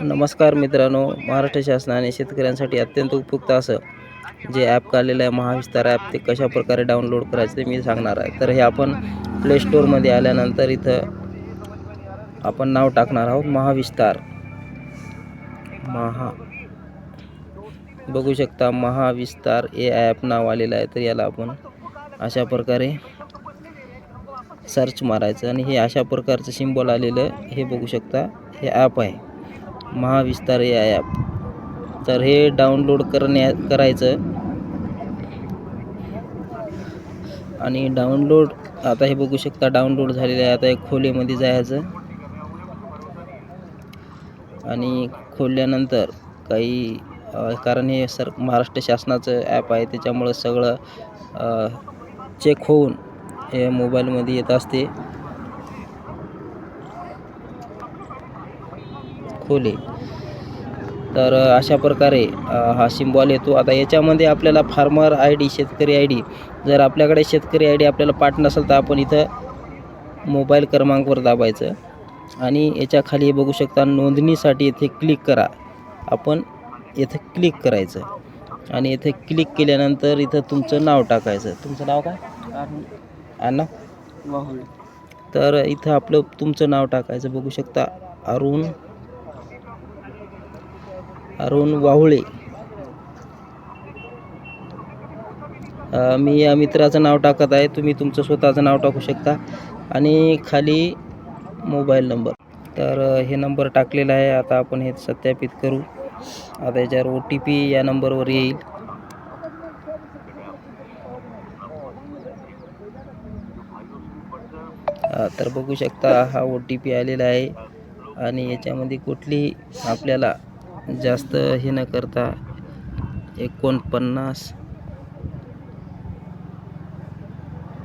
नमस्कार मित्रांनो महाराष्ट्र शासनाने शेतकऱ्यांसाठी अत्यंत उपयुक्त असं जे ॲप काढलेलं आहे महाविस्तार ॲप ते कशा प्रकारे डाउनलोड करायचं ते मी सांगणार आहे. तर हे आपण प्ले स्टोअरमध्ये आल्यानंतर इथं आपण नाव टाकणार आहोत महाविस्तार. महा. बघू शकता महाविस्तार ए ॲप नाव आलेलं आहे तर याला आपण अशा प्रकारे सर्च मारायचं आणि हे अशा प्रकारचं सिम्बॉल आलेलं हे बघू शकता हे ॲप आहे. महाविस्तार या ॲप तर हे डाउनलोड करण्या करायचं. आणि डाउनलोड आता हे बघू शकता डाउनलोड झालेलं आहे. आता एक खोलीमध्ये जायचं. आणि खोलल्यानंतर काही कारण हे सर महाराष्ट्र शासनाचं ॲप आहे. त्याच्यामुळं सगळं चेक होऊन हे मोबाईलमध्ये येत असते. खोले तर अशा प्रकारे हा सिम्बॉल येतो. आता याच्यामध्ये आपल्याला फार्मर आय डी शेतकरी आय डी जर आपल्याकडे शेतकरी आय डी आपल्याला पाठ नसेल तर आपण इथं मोबाईल क्रमांकवर दाबायचं. आणि याच्या खाली बघू शकता नोंदणीसाठी इथे क्लिक करा. आपण इथे क्लिक करायचं. आणि इथे क्लिक केल्यानंतर इथं तुमचं नाव टाकायचं. तुमचं नाव काय? अण्णा. तर इथं आपलं तुमचं नाव टाकायचं. बघू शकता अरुण अरुण वाहुळे. मी या मित्राचं नाव टाकत आहे. तुम्ही तुमचं स्वतःचं नाव टाकू शकता. आणि खाली मोबाईल नंबर. तर हे नंबर टाकलेला आहे. आता आपण हे सत्यापित करू. आता याच्यावर ओ टी पी या नंबरवर येईल. तर बघू शकता हा ओ टी पी आलेला आहे. आणि याच्यामध्ये कुठलीही आपल्याला जास्त हे न करता एकोणपन्नास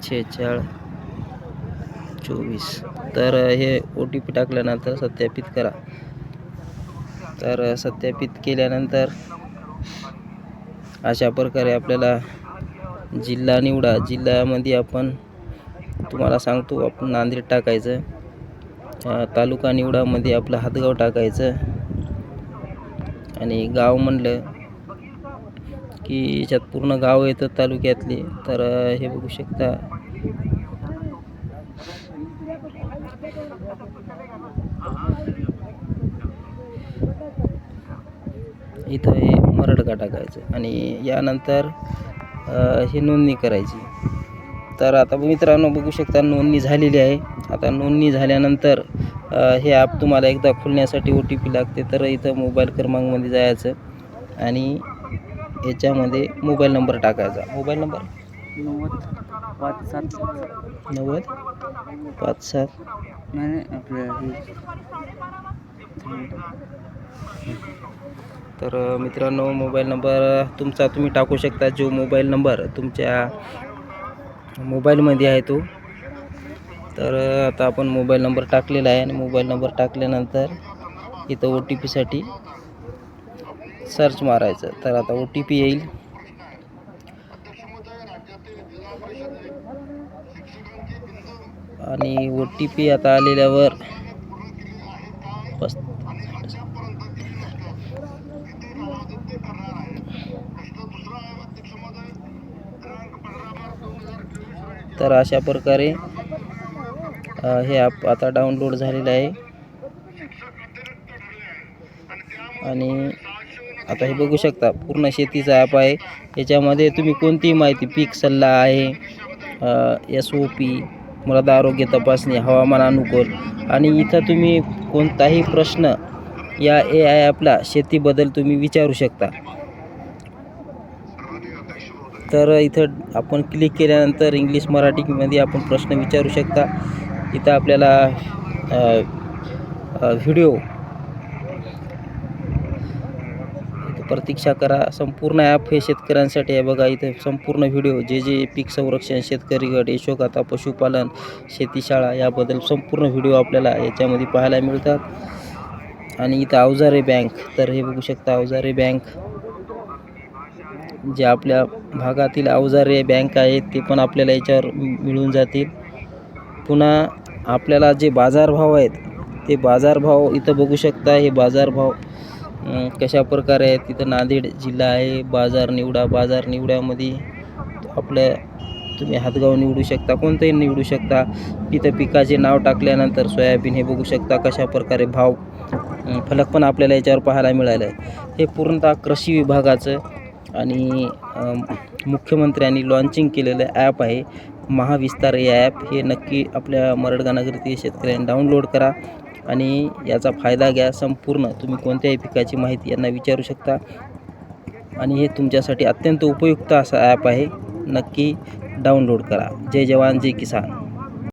छेचाळ चोवीस. तर हे ओ टी पी टाकल्यानंतर सत्यापित करा. तर सत्यापित केल्यानंतर अशा प्रकारे आपल्याला जिल्हा निवडा. जिल्ह्यामध्ये आपण तुम्हाला सांगतो आपण नांदेड टाकायचं. तालुका निवडामध्ये आपलं हातगाव टाकायचं. आणि गाव म्हणलं की याच्यात पूर्ण गाव येतं तालुक्यातले. तर हे बघू शकता. इथं हे मरडका टाकायचं आणि यानंतर हे नोंदणी करायची. तर आता मित्रांनो बघू शकता नोंदणी झालेली आहे. आता नोंदणी झाल्यानंतर हे ॲप तुम्हाला एकदा खोलण्यासाठी ओ टी पी लागते तर इथं मोबाईल क्रमांकमध्ये जायचं आणि याच्यामध्ये मोबाईल नंबर टाकायचा. मोबाईल नंबर नव्वद पाच सात. नव्वद पाच सात. नाही तर मित्रांनो मोबाईल नंबर तुमचा तुम्ही टाकू शकता. जो मोबाईल नंबर तुमच्या मोबाईलमध्ये आहे तो. तर आता आपण मोबाईल नंबर टाकलेला आहे आणि मोबाईल नंबर टाकल्यानंतर इथं ओ टी पीसाठी सर्च मारायचं. तर आता ओ टी पी येईल. आणि ओ टी पी आता आलेल्यावर तर अशा प्रकारे हे ॲप आता डाउनलोड झालेलं आहे. आणि आता हे बघू शकता पूर्ण शेतीचा ॲप आहे. याच्यामध्ये तुम्ही कोणतीही माहिती पीक सल्ला आहे एस ओ पी मृदा आरोग्य तपासणी हवामान अनुकूल. आणि इथं तुम्ही कोणताही प्रश्न या ए आय ॲपला शेतीबद्दल तुम्ही विचारू शकता. तर इथं आपण क्लिक केल्यानंतर इंग्लिश मराठीमध्ये आपण प्रश्न विचारू शकता. इथं आपल्याला व्हिडिओ इथं प्रतीक्षा करा. संपूर्ण ॲप हे शेतकऱ्यांसाठी आहे. बघा इथं संपूर्ण व्हिडिओ जे जे पीक संरक्षण शेतकरी गट यशोगाथा पशुपालन शेतीशाळा याबद्दल संपूर्ण व्हिडिओ आपल्याला याच्यामध्ये पाहायला मिळतात. आणि इथं अवजारे बँक तर हे बघू शकता अवजारे बँक जे आपल्या भागातील अवजारे बँक आहेत ते पण आपल्याला याच्यावर मिळून जातील. पुन्हा आपल्याला जे बाजारभाव आहेत ते बाजारभाव इथं बघू शकता. हे बाजारभाव कशा प्रकारे आहेत? तिथं नांदेड जिल्हा आहे. बाजार निवडा बाजार निवड्यामध्ये आपलं तुम्ही हातगाव निवडू शकता कोणतंही निवडू शकता. तिथं पिकाचे नाव टाकल्यानंतर सोयाबीन हे बघू शकता कशा प्रकारे भाव फलक पण आपल्याला याच्यावर पाहायला मिळालं आहे हे पूर्णतः कृषी विभागाचं आणि मुख्यमंत्र्यांनी लॉन्चिंग केलेलं ॲप आहे. महाविस्तार हे ॲप हे नक्की आपल्या मरडगा नगरीतील शेतकऱ्यांनी डाउनलोड करा आणि याचा फायदा घ्या संपूर्ण. तुम्ही कोणत्याही पिकाची माहिती यांना विचारू शकता. आणि हे तुमच्यासाठी अत्यंत उपयुक्त असा ॲप आहे. नक्की डाउनलोड करा. जय जवान जय किसान.